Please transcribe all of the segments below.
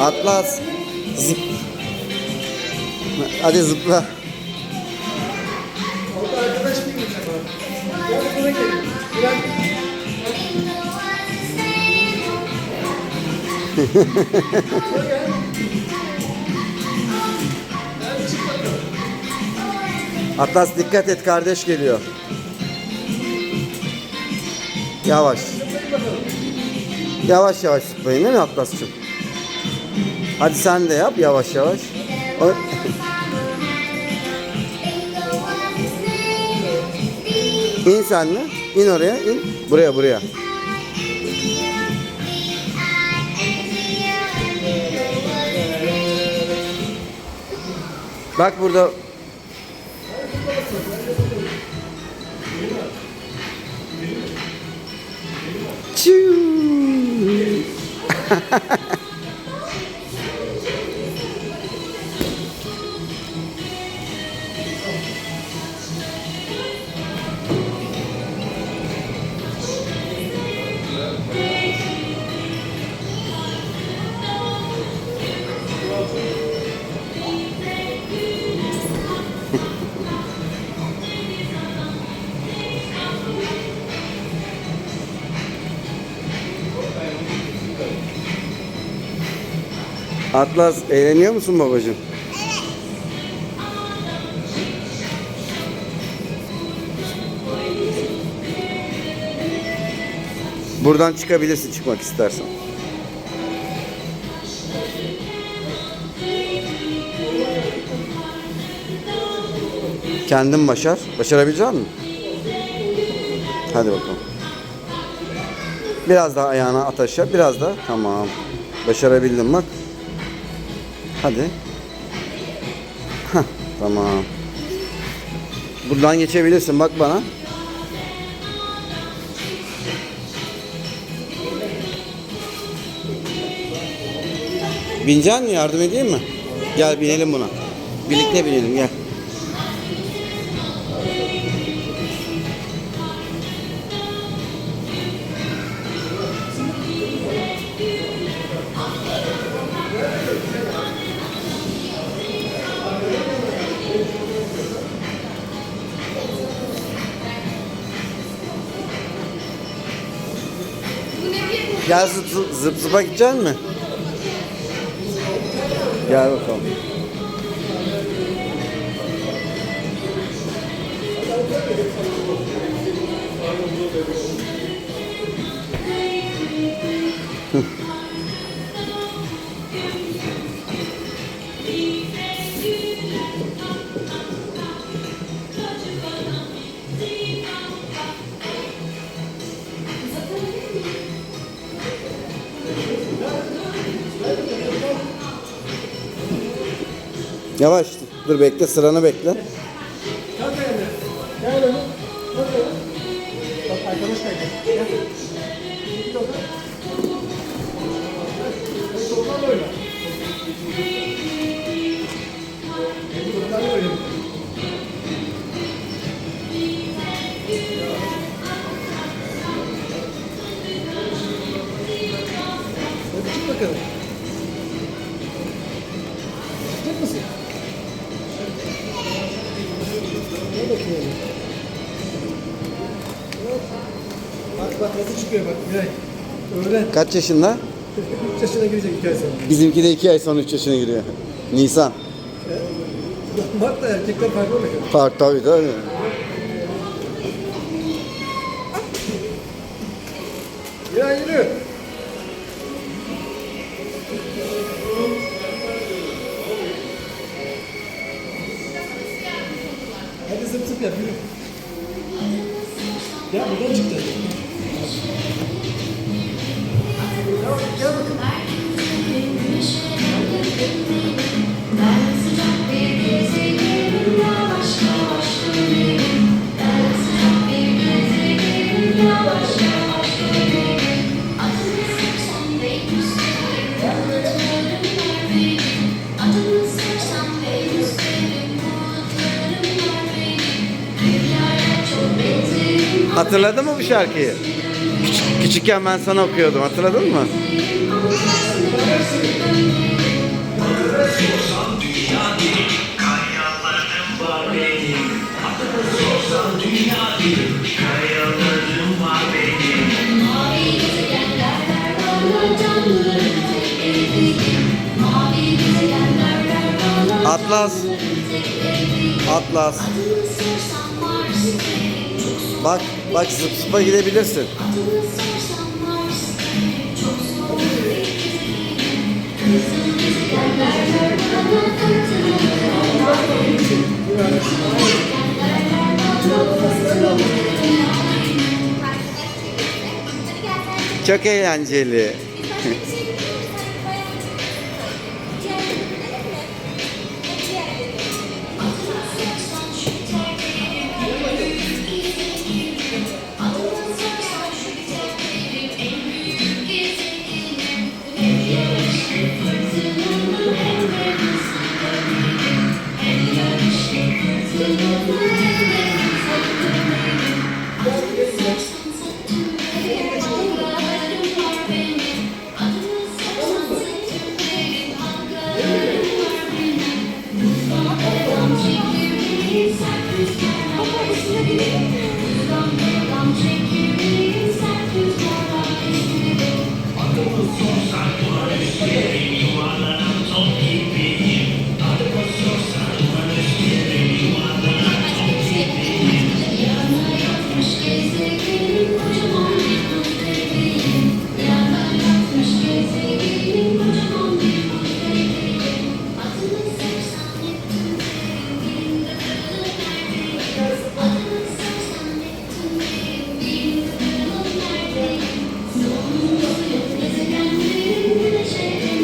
Atlas. Zıp. Hadi zıpla. Atlas dikkat et kardeş geliyor. Yavaş. Yavaş yavaş zıplayın değil mi Atlas'cığım? Hadi sen de yap yavaş yavaş. O- İn sen de. İn oraya in. Buraya buraya. Bak burada Çiu. Atlas eğleniyor musun babacığım? Buradan çıkabilirsin çıkmak istersen. Kendin başar. Başarabilecek misin? Hadi bakalım. Biraz daha ayağına at aşağı. Biraz daha. Tamam. Başarabildin bak. Hadi. Hah, tamam. Buradan geçebilirsin bak bana. Binecek mi? Yardım edeyim mi? Gel binelim buna. Birlikte binelim gel. Gel zıp zıp, zıp zıpa gidecek mi? Gel bakalım. Yavaş dur bekle sıranı bekle. Kalk ayağına. Evet. Bak bak nasıl çıkıyor bak Miray. Öğren. Kaç yaşında? 3 yaşına girecek iki ay sonra. Bizimki de 2 ay sonra 3 yaşına giriyor. Nisan. Bak da erkekler farklı bakın. Fark tabii tabii. Miray yürü. Hadi zıp zıp yap yürü. Ya buradan çıktı. Tamam gel bakın. Hatırladın mı bu şarkıyı? Küçük, küçükken ben sana okuyordum. Hatırladın mı? Atlas. Atlas. Bak, bak zıp zıpa gidebilirsin. Çok eğlenceli.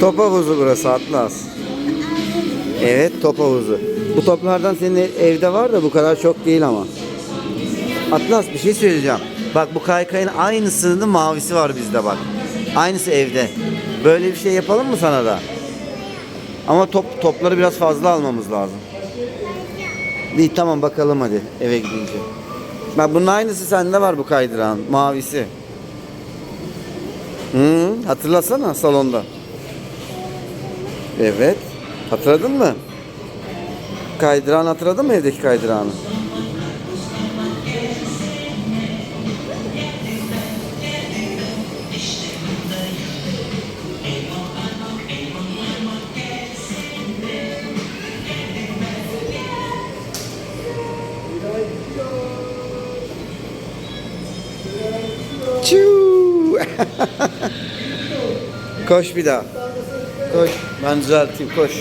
Top havuzu burası Atlas. Evet top havuzu. Bu toplardan senin ev- evde var da bu kadar çok değil ama. Atlas bir şey söyleyeceğim. Bak bu kaykayın aynısının mavisi var bizde bak. Aynısı evde. Böyle bir şey yapalım mı sana da? Ama top topları biraz fazla almamız lazım. İyi tamam bakalım hadi eve gidince. Bak bunun aynısı sende var bu kaydıran mavisi. Hı, hatırlasana salonda. Evet. Hatırladın mı? Kaydıran hatırladın mı evdeki kaydıranı? Çiu. koş bir daha. Koş. Ben düzelteyim koş.